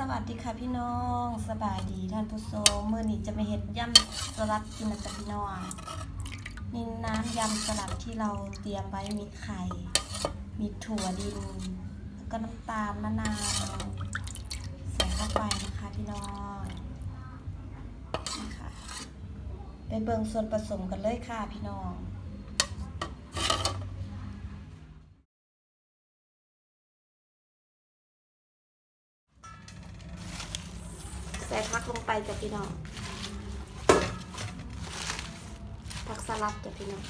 สวัสดีค่ะพี่น้องสบายดีท่านผู้ชมมื้อนี้จะมาเฮ็ดยำสลัดกินนะจ๊ะพี่น้องนี่น้ำยำสลัดที่เราเตรียมไว้มีไข่ มีถั่วดิน แล้วก็น้ำตาลมะนาวใส่เข้าไปนะคะพี่น้องนะคะไปเบิ่งส่วนผสมกันเลยค่ะพี่น้อง ใส่ผักลงไปจ้ะพี่น้องผักสลัดจ้ะพี่น้อง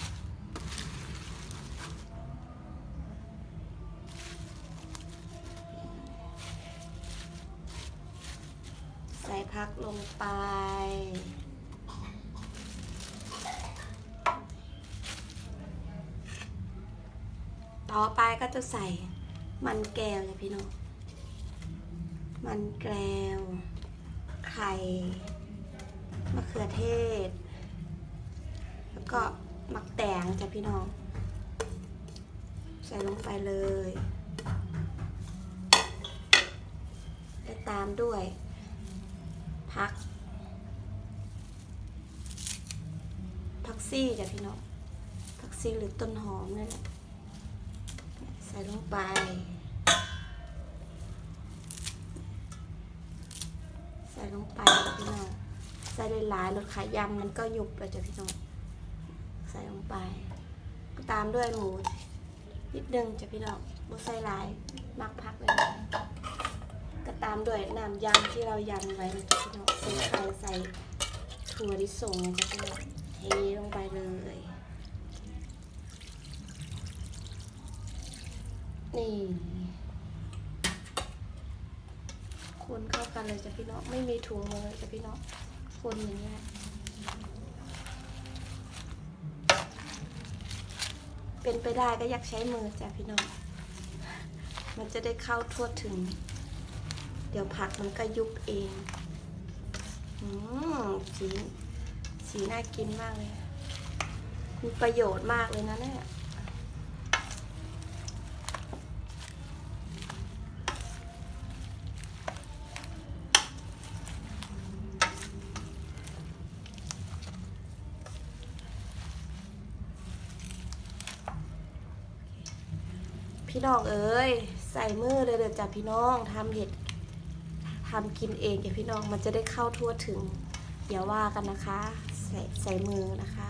ใส่ผักลงไป ต่อไปก็จะใส่มันแก้วจ้ะพี่น้อง มันแก้ว ไข่มะเขือเทศ แล้วก็มักแตงจ้ะพี่น้อง ใส่ลงไปเลยและตามด้วยพักพักซี่จ้ะพี่น้องพักซี่หรือต้นหอมนี่นแหละใส่ลงไป ใส่ลงไปพี่น้องใส่หลายรสขายยำมันก็ยุบเลยจ้ะพี่น้องใส่ลงไปก็ตามด้วยหมูนิดนึงจ้ะพี่น้องบุใส่หลายมักพักเลยนะก็ตามด้วยน้ำยำที่เรายำไว้จ้ะพี่น้องใส่ไข่ใส่ถั่วลิสงจ้ะพี่น้องเทลงไปเลยนี่ คนเข้ากันเลยจ้ะพี่น้องไม่มีถุงมือจ้ะพี่น้องคนอย่างเงี้ยเป็นไปได้ก็อยากใช้มือจ้ะพี่น้อง มันจะได้เข้าทั่วถึง เดี๋ยวผักมันก็ยุบเองอืมสีสีน่ากินมากเลย มีประโยชน์มากเลยนะเนี่ย พี่น้องเอ้ยใส่มือเลยเดี๋ยวจ้ะพี่น้องทำเห็ดทำกินเองจ้ะพี่น้องมันจะได้เข้าทั่วถึงอย่าว่ากันนะคะ ใส่ใส่มือนะคะ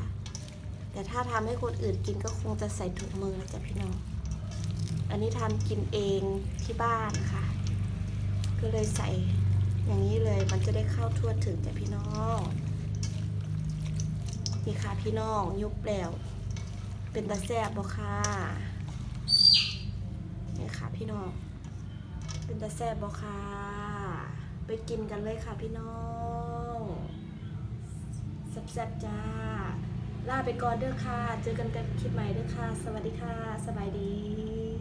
แต่ถ้าทำให้คนอื่นกินก็คงจะใส่ถุงมือนะจ้ะพี่น้อง อันนี้ทำกินเองที่บ้านค่ะ ก็เลยใส่อย่างนี้เลยมันจะได้เข้าทั่วถึงจ้ะพี่น้องนี่ค่ะพี่น้องยุบแล้ว เป็นตาแซ่บบ่ค่ะ นี่ค่ะพี่น้อง เป็นตาแซ่บบอค่ะ ไปกินกันเลยค่ะพี่น้องแซ่บๆจ้า ลาไปก่อนเด้อค่ะ เจอกันกันคลิปใหม่เด้อค่ะ สวัสดีค่ะ สบายดี